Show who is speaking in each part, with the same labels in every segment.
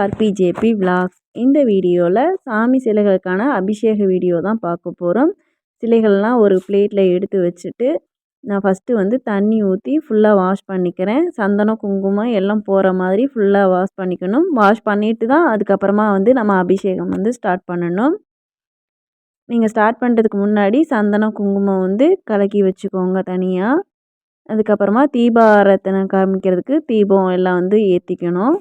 Speaker 1: ஆர்பிஜேபி vlogs இந்த வீடியோவில் சாமி சிலைகளுக்கான அபிஷேக வீடியோ தான் பார்க்க போகிறோம் சிலைகள்லாம் ஒரு பிளேட்டில் எடுத்து வச்சுட்டு நான் ஃபஸ்ட்டு வந்து தண்ணி ஊற்றி ஃபுல்லாக வாஷ் பண்ணிக்கிறேன். சந்தனம் குங்குமம் எல்லாம் போகிற மாதிரி ஃபுல்லாக வாஷ் பண்ணிக்கணும். வாஷ் பண்ணிவிட்டு தான் அதுக்கப்புறமா வந்து நம்ம அபிஷேகம் வந்து ஸ்டார்ட் பண்ணணும். நீங்கள் ஸ்டார்ட் பண்ணுறதுக்கு முன்னாடி சந்தனம் குங்குமம் வந்து கலக்கி வச்சுக்கோங்க தனியாக அதுக்கப்புறமா தீபாரத்தனை காமிக்கிறதுக்கு தீபம் எல்லாம் வந்து ஏற்றிக்கணும்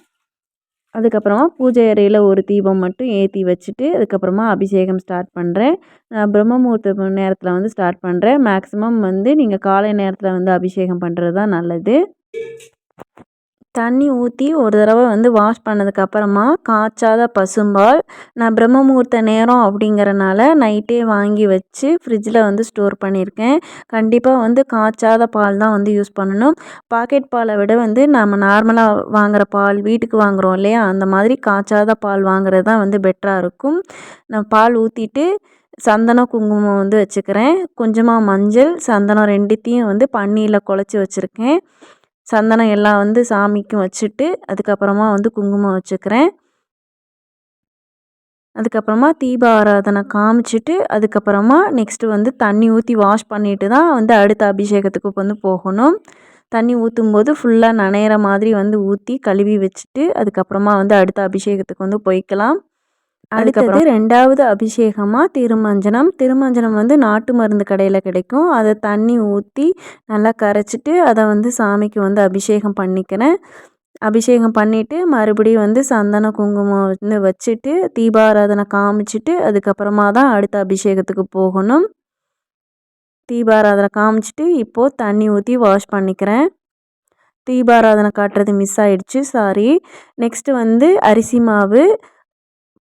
Speaker 1: அதுக்கப்புறமா பூஜை அறையில் ஒரு தீபம் மட்டும் ஏற்றி வச்சுட்டு அதுக்கப்புறமா அபிஷேகம் ஸ்டார்ட் பண்ணுறேன் நான் பிரம்ம முகூர்த்த நேரத்தில் வந்து ஸ்டார்ட் பண்ணுறேன் மேக்ஸிமம் வந்து நீங்கள் காலை நேரத்தில் வந்து அபிஷேகம் பண்ணுறது தான் நல்லது. தண்ணி ஊற்றி ஒரு தடவை வந்து வாஷ் பண்ணதுக்கப்புறமா காய்ச்சாத பசும்பால் நான் பிரம்ம முகூர்த்த நேரம் அப்படிங்கிறனால நைட்டே வாங்கி வச்சு ஃப்ரிட்ஜில் வந்து ஸ்டோர் பண்ணியிருக்கேன். கண்டிப்பாக வந்து காய்ச்சாத பால் தான் வந்து யூஸ் பண்ணணும். பாக்கெட் பாலை விட வந்து நம்ம நார்மலாக வாங்குகிற பால் வீட்டுக்கு வாங்குகிறோம் இல்லையா? அந்த மாதிரி காய்ச்சாத பால் வாங்குறது தான் வந்து பெட்டராக இருக்கும். நான் பால் ஊற்றிட்டு சந்தனம் குங்குமம் வந்து வச்சுக்கிறேன். கொஞ்சமாக மஞ்சள் சந்தனம் ரெண்டுத்தையும் வந்து பன்னியில் குழச்சி வச்சுருக்கேன். சந்தனம் எல்லாம் வந்து சாமிக்கும் வச்சுட்டு அதுக்கப்புறமா வந்து குங்குமம் வச்சுக்கிறேன். அதுக்கப்புறமா தீப ஆராதனை காமிச்சிட்டு அதுக்கப்புறமா நெக்ஸ்ட்டு வந்து தண்ணி ஊற்றி வாஷ் பண்ணிவிட்டு தான் வந்து அடுத்த அபிஷேகத்துக்கு வந்து போகணும். தண்ணி ஊற்றும் போது ஃபுல்லாக நனையிற மாதிரி வந்து ஊற்றி கழுவி வச்சுட்டு அதுக்கப்புறமா வந்து அடுத்த அபிஷேகத்துக்கு வந்து போய்க்கலாம். அடுத்தது ரெண்டாவது அபிஷேகமாக திருமஞ்சனம். திருமஞ்சனம் வந்து நாட்டு மருந்து கடையில் கிடைக்கும். அதை தண்ணி ஊற்றி நல்லா கரைச்சிட்டு அதை வந்து சாமிக்கு வந்து அபிஷேகம் பண்ணிக்கிறேன். அபிஷேகம் பண்ணிவிட்டு மறுபடியும் வந்து சந்தன குங்குமம் வந்து வச்சுட்டு தீபாராதனை காமிச்சிட்டு அதுக்கப்புறமா தான் அடுத்த அபிஷேகத்துக்கு போகணும். தீபாராதனை காமிச்சிட்டு இப்போது தண்ணி ஊற்றி வாஷ் பண்ணிக்கிறேன். தீபாராதனை காட்டுறது மிஸ் ஆகிடுச்சு சாரி நெக்ஸ்ட்டு வந்து அரிசி மாவு.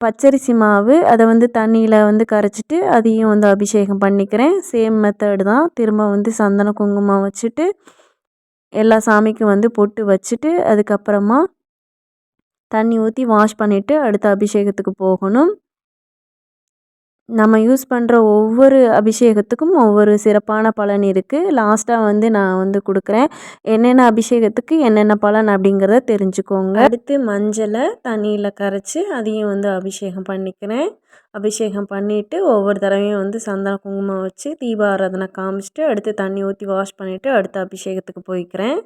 Speaker 1: பச்சரிசி மாவு அதை வந்து தண்ணியில் வந்து கரைச்சிட்டு அதையும் வந்து அபிஷேகம் பண்ணிக்கிறேன். சேம் மெத்தடு தான். திரும்ப வந்து சந்தன குங்குமம் வச்சுட்டு எல்லா சாமிக்கும் வந்து பொட்டு வச்சுட்டு அதுக்கப்புறமா தண்ணி ஊற்றி வாஷ் பண்ணிவிட்டு அடுத்த அபிஷேகத்துக்கு போகணும். நம்ம யூஸ் பண்ணுற ஒவ்வொரு அபிஷேகத்துக்கும் ஒவ்வொரு சிறப்பான பலன் இருக்குது லாஸ்ட்டாக வந்து நான் வந்து கொடுக்குறேன். என்னென்ன அபிஷேகத்துக்கு என்னென்ன பலன் அப்படிங்கிறத தெரிஞ்சுக்கோங்க. அடுத்து மஞ்சளை தண்ணியில் கரைச்சி அதையும் வந்து அபிஷேகம் பண்ணிக்கிறேன். அபிஷேகம் பண்ணிவிட்டு ஒவ்வொரு தடவையும் வந்து சந்தன குங்குமம் வச்சு தீபாராதனை காமிச்சிட்டு அடுத்து தண்ணி ஊற்றி வாஷ் பண்ணிவிட்டு அடுத்த அபிஷேகத்துக்கு போய்க்கிறேன்.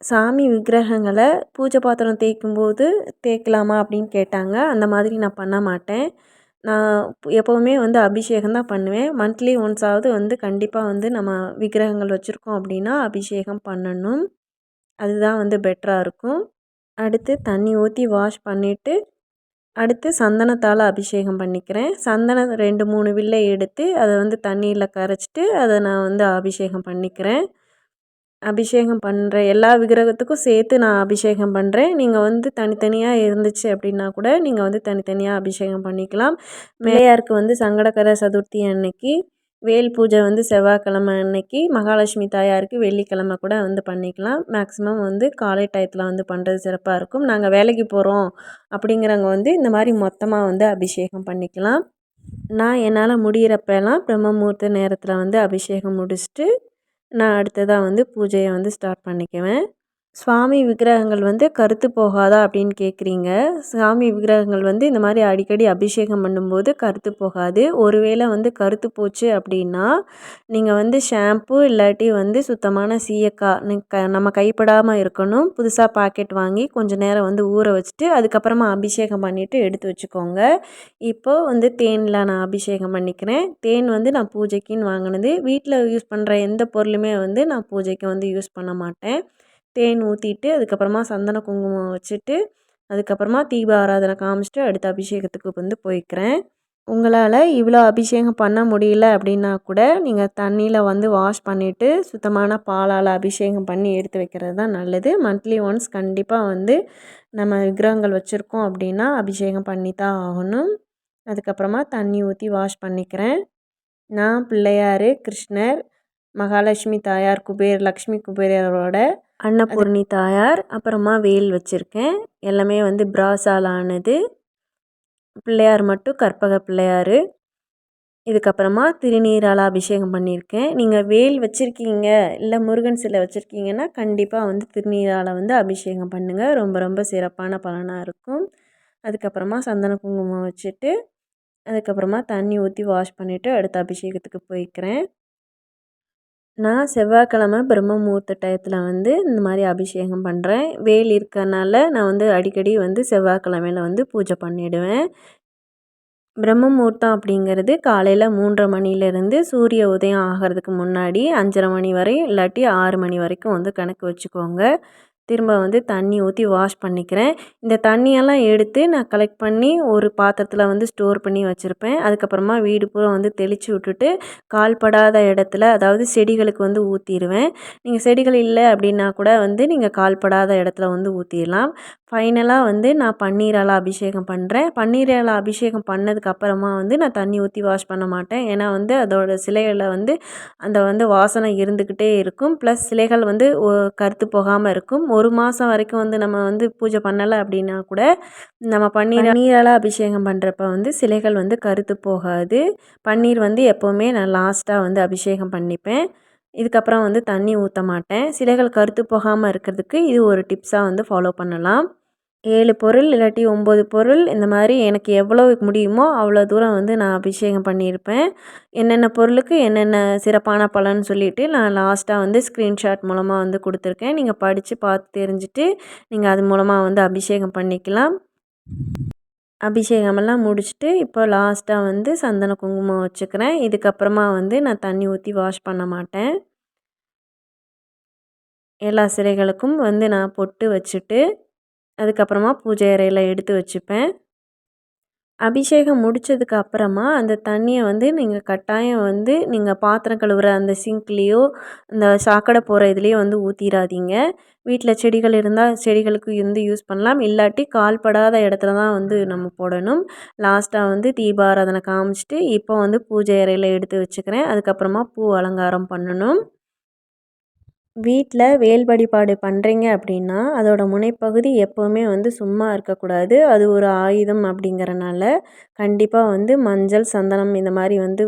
Speaker 1: சாமி விக்கிரகங்களை பூஜை பாத்திரம் தேய்க்கும் போது தேய்க்கலாமா அப்படின்னு கேட்டாங்க. அந்த மாதிரி நான் பண்ண மாட்டேன். நான் எப்போவுமே வந்து அபிஷேகம் தான் பண்ணுவேன். மந்த்லி ஒன்ஸாவது வந்து கண்டிப்பாக வந்து நம்ம விக்கிரகங்கள் வச்சுருக்கோம் அப்படின்னா அபிஷேகம் பண்ணணும். அதுதான் வந்து பெட்டராக இருக்கும். அடுத்து தண்ணி ஊற்றி வாஷ் பண்ணிவிட்டு அடுத்து சந்தனத்தால் அபிஷேகம் பண்ணிக்கிறேன். சந்தனம் ரெண்டு மூணு வில்லை எடுத்து அதை வந்து தண்ணியில் கரைச்சிட்டு அதை நான் வந்து அபிஷேகம் பண்ணிக்கிறேன். அபிஷேகம் பண்ணுற எல்லா விக்கிரகத்துக்கும் சேர்த்து நான் அபிஷேகம் பண்ணுறேன் நீங்கள் வந்து தனித்தனியாக இருந்துச்சு அப்படின்னா கூட நீங்கள் வந்து தனித்தனியாக அபிஷேகம் பண்ணிக்கலாம். மேலையாருக்கு வந்து சங்கடகர சதுர்த்தி அன்னைக்கு வேல் பூஜை வந்து செவ்வாய்க்கிழமை அன்னைக்கு மகாலட்சுமி தாயாருக்கு வெள்ளிக்கிழமை கூட வந்து பண்ணிக்கலாம். மேக்ஸிமம் வந்து காலை டயத்தில் வந்து பண்ணுறது சிறப்பாக இருக்கும். நாங்கள் வேலைக்கு போகிறோம் அப்படிங்கிறவங்க வந்து இந்த மாதிரி மொத்தமாக வந்து அபிஷேகம் பண்ணிக்கலாம். நான் என்னால் முடிகிறப்பெல்லாம் பிரம்ம முகூர்த்த நேரத்தில் வந்து அபிஷேகம் முடிச்சுட்டு நான் அடுத்ததாக வந்து பூஜையை வந்து ஸ்டார்ட் பண்ணிக்குவேன். சுவாமி விக்கிரகங்கள் வந்து கருத்து போகாதா அப்படின்னு கேட்குறீங்க சாமி விக்கிரகங்கள் வந்து இந்த மாதிரி அடிக்கடி அபிஷேகம் பண்ணும்போது கருத்து போகாது. ஒருவேளை வந்து கருத்து போச்சு அப்படின்னா நீங்கள் வந்து ஷாம்பு இல்லாட்டி வந்து சுத்தமான சீயக்காய் க நம்ம கைப்படாமல் இருக்கணும். புதுசாக பாக்கெட் வாங்கி கொஞ்சம் நேரம் வந்து ஊற வச்சுட்டு அதுக்கப்புறமா அபிஷேகம் பண்ணிவிட்டு எடுத்து வச்சுக்கோங்க. இப்போது வந்து தேனில் நான் அபிஷேகம் பண்ணிக்கிறேன். தேன் வந்து நான் பூஜைக்குன்னு வாங்கினது. வீட்டில் யூஸ் பண்ணுற எந்த பொருளுமே வந்து நான் பூஜைக்கு வந்து யூஸ் பண்ண மாட்டேன். தேன் ஊற்றிட்டு அதுக்கப்புறமா சந்தன குங்குமம் வச்சுட்டு அதுக்கப்புறமா தீப ஆராதனை காமிச்சிட்டு அடுத்த அபிஷேகத்துக்கு வந்து போய்க்கிறேன். உங்களால் இவ்வளோ அபிஷேகம் பண்ண முடியல அப்படின்னா கூட நீங்கள் தண்ணியில் வந்து வாஷ் பண்ணிவிட்டு சுத்தமான பாலால் அபிஷேகம் பண்ணி எடுத்து வைக்கிறது தான் நல்லது. மந்த்லி ஒன்ஸ் கண்டிப்பாக வந்து நம்ம விக்கிரகங்கள் வச்சுருக்கோம் அப்படின்னா அபிஷேகம் பண்ணி தான் ஆகணும். அதுக்கப்புறமா தண்ணி ஊற்றி வாஷ் பண்ணிக்கிறேன். நான் பிள்ளையார் கிருஷ்ணர் மகாலட்சுமி தாயார் குபேர் லக்ஷ்மி குபேரரோட அன்னபூர்ணி தாயார் அப்புறமா வேல் வச்சுருக்கேன். எல்லாமே வந்து பிராசால் ஆனது. பிள்ளையார் மட்டும் கற்பக பிள்ளையார். இதுக்கப்புறமா திருநீரால் அபிஷேகம் பண்ணியிருக்கேன் நீங்கள் வேல் வச்சுருக்கீங்க இல்லை முருகன் சிலை வச்சுருக்கீங்கன்னா கண்டிப்பாக வந்து திருநீரால் வந்து அபிஷேகம் பண்ணுங்கள் ரொம்ப ரொம்ப சிறப்பான பலனாக இருக்கும். அதுக்கப்புறமா சந்தன குங்குமம் வச்சுட்டு அதுக்கப்புறமா தண்ணி ஊற்றி வாஷ் பண்ணிவிட்டு அடுத்த அபிஷேகத்துக்கு போய்க்கிறேன். நான் செவ்வாய்க்கிழம பிரம்ம முகூர்த்த டயத்தில் வந்து இந்த மாதிரி அபிஷேகம் பண்ணுறேன் வேல் இருக்கறனால நான் வந்து அடிக்கடி வந்து செவ்வாய்க்கிழமையில வந்து பூஜை பண்ணிவிடுவேன் பிரம்ம முகூர்த்தம் அப்படிங்கிறது காலையில் மூன்றரை மணிலேருந்து சூரிய உதயம் ஆகிறதுக்கு முன்னாடி அஞ்சரை மணி வரை இல்லாட்டி ஆறு மணி வரைக்கும் வந்து கணக்கு வச்சுக்கோங்க. திரும்ப வந்து தண்ணி ஊற்றி வாஷ் பண்ணிக்கிறேன். இந்த தண்ணியெல்லாம் எடுத்து நான் கலெக்ட் பண்ணி ஒரு பாத்திரத்தில் வந்து ஸ்டோர் பண்ணி வச்சுருப்பேன். அதுக்கப்புறமா வீடு பூரா வந்து தெளித்து விட்டுட்டு கால்படாத இடத்துல அதாவது செடிகளுக்கு வந்து ஊற்றிடுவேன் நீங்கள் செடிகள் இல்லை அப்படின்னா கூட வந்து நீங்கள் கால்படாத இடத்துல வந்து ஊற்றிடலாம் ஃபைனலாக வந்து நான் பன்னீரால் அபிஷேகம் பண்ணுறேன் பன்னீரால் அபிஷேகம் பண்ணதுக்கப்புறமா வந்து நான் தண்ணி ஊற்றி வாஷ் பண்ண மாட்டேன். ஏன்னா வந்து அதோடய சிலைகளில் வந்து அந்த வந்து வாசனை இருந்துக்கிட்டே இருக்கும். ப்ளஸ் சிலைகள் வந்து கருத்து போகாமல் இருக்கும். ஒரு மாதம் வரைக்கும் வந்து நம்ம வந்து பூஜை பண்ணலை அப்படின்னா கூட நம்ம பன்னீர் நீரால் அபிஷேகம் பண்ணுறப்ப வந்து சிலைகள் வந்து கருத்து போகாது. பன்னீர் வந்து எப்போவுமே நான் லாஸ்ட்டாக வந்து அபிஷேகம் பண்ணிப்பேன். இதுக்கப்புறம் வந்து தண்ணி ஊற்ற மாட்டேன். சிலைகள் கருத்து போகாமல் இருக்கிறதுக்கு இது ஒரு டிப்ஸாக வந்து ஃபாலோ பண்ணலாம். ஏழு பொருள் இல்லாட்டி ஒம்பது பொருள் இந்த மாதிரி எனக்கு எவ்வளோ முடியுமோ அவ்வளோ தூரம் வந்து நான் அபிஷேகம் பண்ணியிருப்பேன். என்னென்ன பொருளுக்கு என்னென்ன சிறப்பான பலன் சொல்லிவிட்டு நான் லாஸ்ட்டாக வந்து ஸ்க்ரீன்ஷாட் மூலமாக வந்து கொடுத்துருக்கேன். நீங்கள் படித்து பார்த்து தெரிஞ்சுட்டு நீங்கள் அது மூலமாக வந்து அபிஷேகம் பண்ணிக்கலாம். அபிஷேகமெல்லாம் முடிச்சுட்டு இப்போ லாஸ்ட்டாக வந்து சந்தன குங்குமம் வச்சுக்கிறேன். இதுக்கப்புறமா வந்து நான் தண்ணி ஊற்றி வாஷ் பண்ண மாட்டேன். எல்லா சிலைகளுக்கும் வந்து நான் பொட்டு வச்சுட்டு அதுக்கப்புறமா பூஜை அறையில் எடுத்து வச்சுப்பேன். அபிஷேகம் முடித்ததுக்கு அப்புறமா அந்த தண்ணியை வந்து நீங்கள் கட்டாயம் வந்து நீங்கள் பாத்திரம் கழுவுற அந்த சிங்க்லேயோ இந்த சாக்கடை போகிற இதுலேயோ வந்து ஊற்றிடாதீங்க வீட்டில் செடிகள் இருந்தால் செடிகளுக்கு வந்து யூஸ் பண்ணலாம். இல்லாட்டி கால்படாத இடத்துல தான் வந்து நம்ம போடணும். லாஸ்ட்டாக வந்து தீபாராதனை காமிச்சிட்டு இப்போ வந்து பூஜை அறையில் எடுத்து வச்சுக்கிறேன். அதுக்கப்புறமா பூ அலங்காரம் பண்ணணும். வீட்டில் வேல் வழிபாடு பண்ணுறீங்க அப்படின்னா அதோடய முனைப்பகுதி எப்போவுமே வந்து சும்மா இருக்கக்கூடாது. அது ஒரு ஆயுதம் அப்படிங்கிறனால கண்டிப்பாக வந்து மஞ்சள் சந்தனம் இந்த மாதிரி வந்து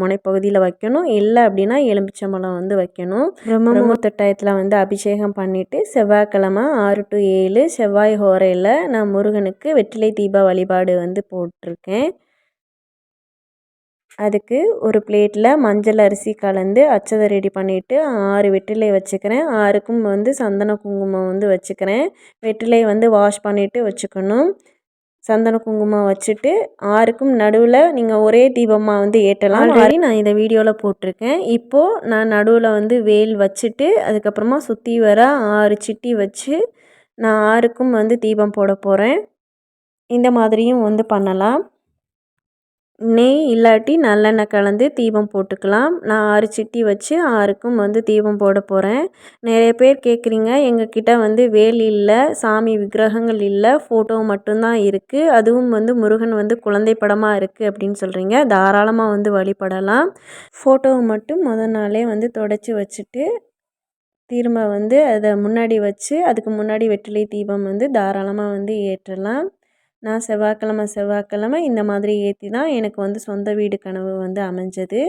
Speaker 1: முனைப்பகுதியில் வைக்கணும். இல்லை அப்படின்னா எலுமிச்சம்பழம் வந்து வைக்கணும். பிரம்ம முகூர்த்த டயத்தில் வந்து அபிஷேகம் பண்ணிவிட்டு செவ்வாய்க்கிழமை ஆறு டு ஏழு செவ்வாய் ஹோரையில் நான் முருகனுக்கு வெற்றிலை தீப வழிபாடு வந்து போட்டிருக்கேன். அதுக்கு ஒரு பிளேட்டில் மஞ்சள் அரிசி கலந்து அச்சதை ரெடி பண்ணிவிட்டு ஆறு வெற்றிலை வச்சுக்கிறேன். ஆறுக்கும் வந்து சந்தன குங்குமம் வந்து வச்சுக்கிறேன். வெற்றிலை வந்து வாஷ் பண்ணிவிட்டு வச்சுக்கணும். சந்தன குங்குமம் வச்சுட்டு ஆறுக்கும் நடுவில் நீங்கள் ஒரே தீபமாக வந்து ஏற்றலாம். ஆல்ரெடி நான் இதை வீடியோவில் போட்டிருக்கேன். இப்போது நான் நடுவில் வந்து வேல் வச்சுட்டு அதுக்கப்புறமா சுற்றி வர ஆறு சிட்டி வச்சு நான் ஆறுக்கும் வந்து தீபம் போட போகிறேன் இந்த மாதிரியும் வந்து பண்ணலாம். நெய் இல்லாட்டி நல்லெண்ணெய் கலந்து தீபம் போட்டுக்கலாம். நான் ஆறு சிட்டி வச்சு ஆறுக்கும் வந்து தீபம் போட போகிறேன் நிறைய பேர் கேட்குறீங்க எங்கக்கிட்ட வந்து வேல் இல்லை சாமி விக்கிரகங்கள் இல்லை ஃபோட்டோ மட்டும்தான் இருக்குது அதுவும் வந்து முருகன் வந்து குழந்தை படமாக இருக்குது அப்படின்னு சொல்கிறீங்க தாராளமாக வந்து வழிபடலாம். ஃபோட்டோவை மட்டும் முதல் நாளே வந்து தொடச்சி வச்சுட்டு திரும்ப வந்து அதை முன்னாடி வச்சு அதுக்கு முன்னாடி வெற்றிலை தீபம் வந்து தாராளமாக வந்து ஏற்றலாம். நான் செவ்வாய்க்கிழம செவ்வாய்க்கிழம இந்த மாதிரி ஏற்றி தான் எனக்கு வந்து சொந்த வீடு கனவு வந்து அமைஞ்சது.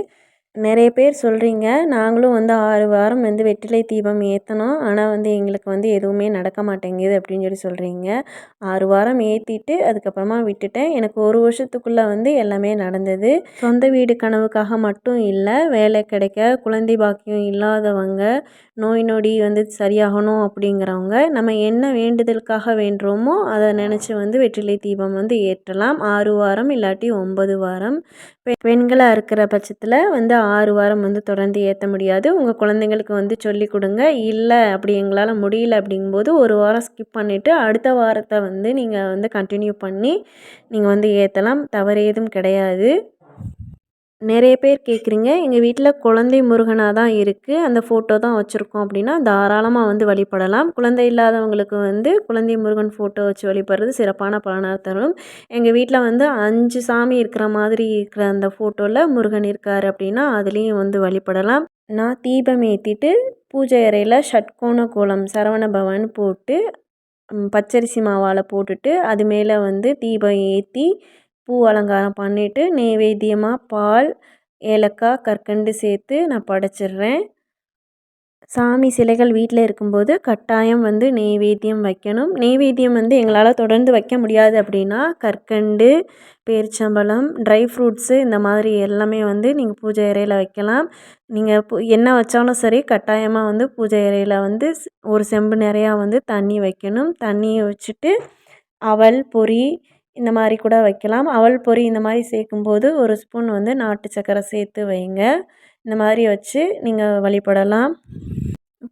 Speaker 1: நிறைய பேர் சொல்கிறீங்க நாங்களும் வந்து ஆறு வாரம் வந்து வெற்றிலை தீபம் ஏற்றினோம் ஆனால் வந்து எங்களுக்கு வந்து எதுவுமே நடக்க மாட்டேங்குது அப்படின்னு சொல்லி சொல்கிறீங்க ஆறு வாரம் ஏற்றிட்டு அதுக்கப்புறமா விட்டுட்டேன். எனக்கு ஒரு வருஷத்துக்குள்ளே வந்து எல்லாமே நடந்தது. சொந்த வீடு கனவுக்காக மட்டும் இல்லை வேலை கிடைக்க குழந்தை பாக்கியம் இல்லாதவங்க நோய் நொடி வந்து சரியாகணும் அப்படிங்கிறவங்க நம்ம என்ன வேண்டுதலுக்காக வேண்டுறோமோ அதை நினச்சி வந்து வெற்றிலை தீபம் வந்து ஏற்றலாம். ஆறு வாரம் இல்லாட்டி ஒன்பது வாரம். பெண்களாக இருக்கிற பட்சத்தில் வந்து ஆறு வாரம் வந்து தொடர்ந்து ஏற்ற முடியாது. உங்கள் குழந்தைங்களுக்கு வந்து சொல்லி கொடுங்க. இல்லை அப்படி எங்களால் முடியல அப்படிங்கும்போது ஒரு வாரம் ஸ்கிப் பண்ணிவிட்டு அடுத்த வாரத்தை வந்து நீங்கள் வந்து கண்டினியூ பண்ணி நீங்கள் வந்து ஏற்றலாம் தவறு ஏதும் கிடையாது. நிறைய பேர் கேட்குறீங்க. எங்கள் வீட்டில் குழந்தை முருகனாக தான் இருக்குது அந்த ஃபோட்டோ தான் வச்சுருக்கோம் அப்படின்னா தாராளமாக வந்து வழிபடலாம். குழந்தை இல்லாதவங்களுக்கு வந்து குழந்தை முருகன் ஃபோட்டோ வச்சு வழிபடுறது சிறப்பான பலனாக தரும். எங்கள் வீட்டில் வந்து அஞ்சு சாமி இருக்கிற மாதிரி இருக்கிற அந்த ஃபோட்டோவில் முருகன் இருக்கார் அப்படின்னா அதுலேயும் வந்து வழிபடலாம். நான் தீபம் ஏற்றிட்டு பூஜை அறையில் ஷட்கோண கோலம் சரவண பவன் போட்டு பச்சரிசி மாவால் போட்டுட்டு அது மேலே வந்து தீபம் ஏற்றி பூ அலங்காரம் பண்ணிவிட்டு நெய்வேத்தியமாக பால் ஏலக்காய் கற்கண்டு சேர்த்து நான் படைச்சிடுறேன். சாமி சிலைகள் வீட்டில் இருக்கும்போது கட்டாயம் வந்து நெய்வேத்தியம் வைக்கணும். நெய்வேத்தியம் வந்து எங்களால் தொடர்ந்து வைக்க முடியாது அப்படின்னா கற்கண்டு பேரிச்சம்பழம் ட்ரை ஃப்ரூட்ஸு இந்த மாதிரி எல்லாமே வந்து நீங்கள் பூஜை அறையில் வைக்கலாம். நீங்கள் பூ என்ன வச்சாலும் சரி கட்டாயமாக வந்து பூஜை அறையில் வந்து ஒரு செம்பு நிறையா வந்து தண்ணி வைக்கணும். தண்ணியை வச்சுட்டு அவல் பொரி இந்த மாதிரி கூட வைக்கலாம். அவல் பொரி இந்த மாதிரி சேர்க்கும்போது ஒரு ஸ்பூன் வந்து நாட்டு சக்கரை சேர்த்து வைங்க. இந்த மாதிரி வச்சு நீங்கள் வழிபடலாம்.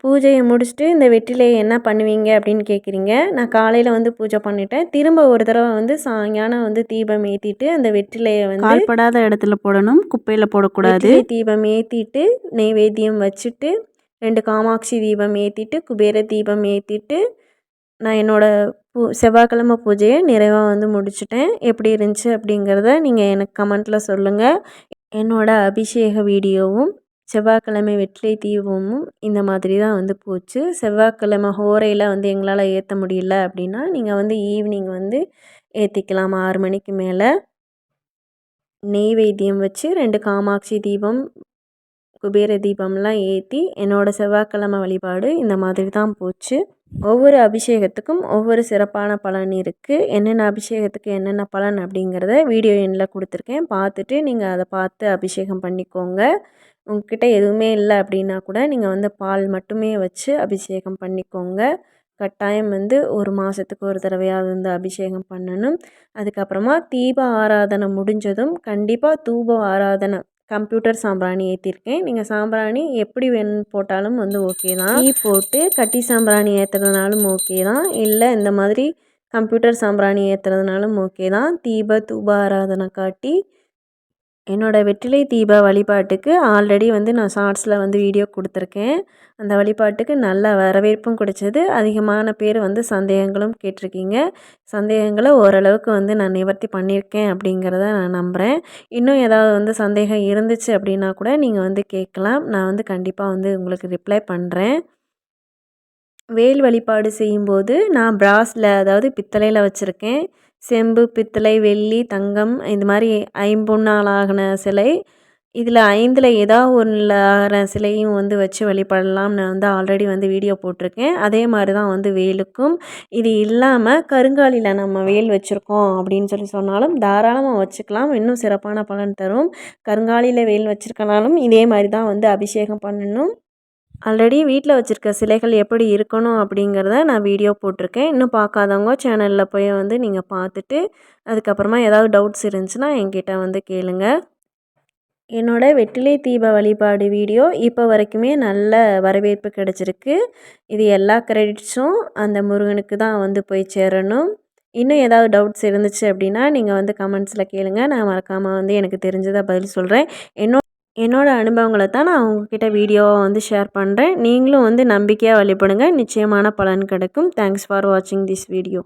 Speaker 1: பூஜையை முடிச்சுட்டு இந்த வெற்றிலையை என்ன பண்ணுவீங்க அப்படின்னு கேட்குறீங்க நான் காலையில் வந்து பூஜை பண்ணிட்டேன். திரும்ப ஒரு தடவை வந்து சாயங்காலம் வந்து தீபம் ஏற்றிட்டு அந்த வெற்றிலையை வந்து
Speaker 2: கால்படாத இடத்துல போடணும். குப்பையில் போடக்கூடாது.
Speaker 1: தீபம் ஏற்றிட்டு நெய்வேத்தியம் வச்சுட்டு ரெண்டு காமாட்சி தீபம் ஏற்றிட்டு குபேர தீபம் ஏற்றிட்டு நான் என்னோடய பூ செவ்வாய்க்கிழமை பூஜையை நிறைவாக வந்து முடிச்சிட்டேன். எப்படி இருந்துச்சு அப்படிங்கிறத நீங்கள் எனக்கு கமெண்ட்டில் சொல்லுங்கள் என்னோடய அபிஷேக வீடியோவும் செவ்வாய்க்கிழமை வெற்றிலை தீபமும் இந்த மாதிரி தான் வந்து போச்சு. செவ்வாய்க்கிழமை ஹோரையில் வந்து எங்களால் ஏற்ற முடியல அப்படின்னா நீங்கள் வந்து ஈவினிங் வந்து ஏற்றிக்கலாம் ஆறு மணிக்கு மேலே நெய்வேத்தியம் வச்சு ரெண்டு காமாட்சி தீபம் குபேர தீபம்லாம் ஏற்றி என்னோடய செவ்வாய்க்கிழமை வழிபாடு இந்த மாதிரி தான் போச்சு. ஒவ்வொரு அபிஷேகத்துக்கும் ஒவ்வொரு சிறப்பான பலன் இருக்குது என்னென்ன அபிஷேகத்துக்கு என்னென்ன பலன் அப்படிங்கிறத வீடியோ எண்ணில் கொடுத்துருக்கேன். பார்த்துட்டு நீங்கள் அதை பார்த்து அபிஷேகம் பண்ணிக்கோங்க. உங்ககிட்ட எதுவுமே இல்லை அப்படின்னா கூட நீங்கள் வந்து பால் மட்டுமே வச்சு அபிஷேகம் பண்ணிக்கோங்க. கட்டாயம் வந்து ஒரு மாதத்துக்கு ஒரு தடவையாவது வந்து அபிஷேகம் பண்ணணும். அதுக்கப்புறமா தீப ஆராதனை முடிஞ்சதும் கண்டிப்பாக தூப ஆராதனை கம்ப்யூட்டர் சாம்பிராணி ஏற்றிருக்கேன் நீங்கள் சாம்பிராணி எப்படி வேணும் போட்டாலும் வந்து ஓகே தான். டீ போட்டு கட்டி சாம்பிராணி ஏற்றுறதுனாலும் ஓகே தான். இல்லை இந்த மாதிரி கம்ப்யூட்டர் சாம்பிராணி ஏற்றுறதுனாலும் ஓகே தான். தீப தூப ஆராதனை காட்டி என்னோடய வெற்றிலை தீப வழிபாட்டுக்கு ஆல்ரெடி வந்து நான் ஷார்ட்ஸில் வந்து வீடியோ கொடுத்துருக்கேன். அந்த வழிபாட்டுக்கு நல்ல வரவேற்பும் கிடைச்சது. அதிகமான பேர் வந்து சந்தேகங்களும் கேட்டிருக்கீங்க. சந்தேகங்களை ஓரளவுக்கு வந்து நான் நிவர்த்தி பண்ணியிருக்கேன் அப்படிங்கிறத நான் நம்புகிறேன் இன்னும் ஏதாவது வந்து சந்தேகம் இருந்துச்சு அப்படின்னா கூட நீங்கள் வந்து கேட்கலாம். நான் வந்து கண்டிப்பாக வந்து உங்களுக்கு ரிப்ளை பண்ணுறேன் வேல் வழிபாடு செய்யும்போது நான் பிராஸில் அதாவது பித்தளையில் வச்சுருக்கேன். செம்பு பித்தளை வெள்ளி தங்கம் இந்த மாதிரி ஐம்பொன்னாலாகின சிலை. இதில் ஐந்தில் ஏதாவது ஒன்றில் ஆகிற சிலையும் வந்து வச்சு வழிபடலாம் நான் வந்து ஆல்ரெடி வந்து வீடியோ போட்டிருக்கேன். அதே மாதிரி தான் வந்து வேலுக்கும். இது இல்லாமல் கருங்காலியில் நம்ம வேல் வச்சுருக்கோம் அப்படின்னு சொல்லி சொன்னாலும் தாராளமாக வச்சுக்கலாம். இன்னும் சிறப்பான பலன் தரும். கருங்காலியில் வேல் வச்சுருக்கனாலும் இதே மாதிரி தான் வந்து அபிஷேகம் பண்ணணும். ஆல்ரெடி வீட்டில் வச்சுருக்க சிலைகள் எப்படி இருக்கணும் அப்படிங்கிறத நான் வீடியோ போட்டிருக்கேன். இன்னும் பார்க்காதவங்க சேனலில் போய் வந்து நீங்கள் பார்த்துட்டு அதுக்கப்புறமா ஏதாவது டவுட்ஸ் இருந்துச்சுன்னா என்கிட்ட வந்து கேளுங்க. என்னோடய வெற்றிலை தீப வழிபாடு வீடியோ இப்போ வரைக்குமே நல்ல வரவேற்பு கிடச்சிருக்கு. இது எல்லா கிரெடிட்ஸும் அந்த முருகனுக்கு தான் வந்து போய் சேரணும். இன்னும் ஏதாவது டவுட்ஸ் இருந்துச்சு அப்படின்னா நீங்கள் வந்து கமெண்ட்ஸில் கேளுங்கள் நான் மறக்காமல் வந்து எனக்கு தெரிஞ்சதை பதில் சொல்கிறேன் என்னோட என்னோடய அனுபவங்களை தான் நான் உங்ககிட்ட வீடியோவாக வந்து ஷேர் பண்ணுறேன் நீங்களும் வந்து நம்பிக்கையாக வழிபடுங்க. நிச்சயமான பலன் கிடைக்கும். தேங்க்ஸ் ஃபார் வாட்சிங் திஸ் வீடியோ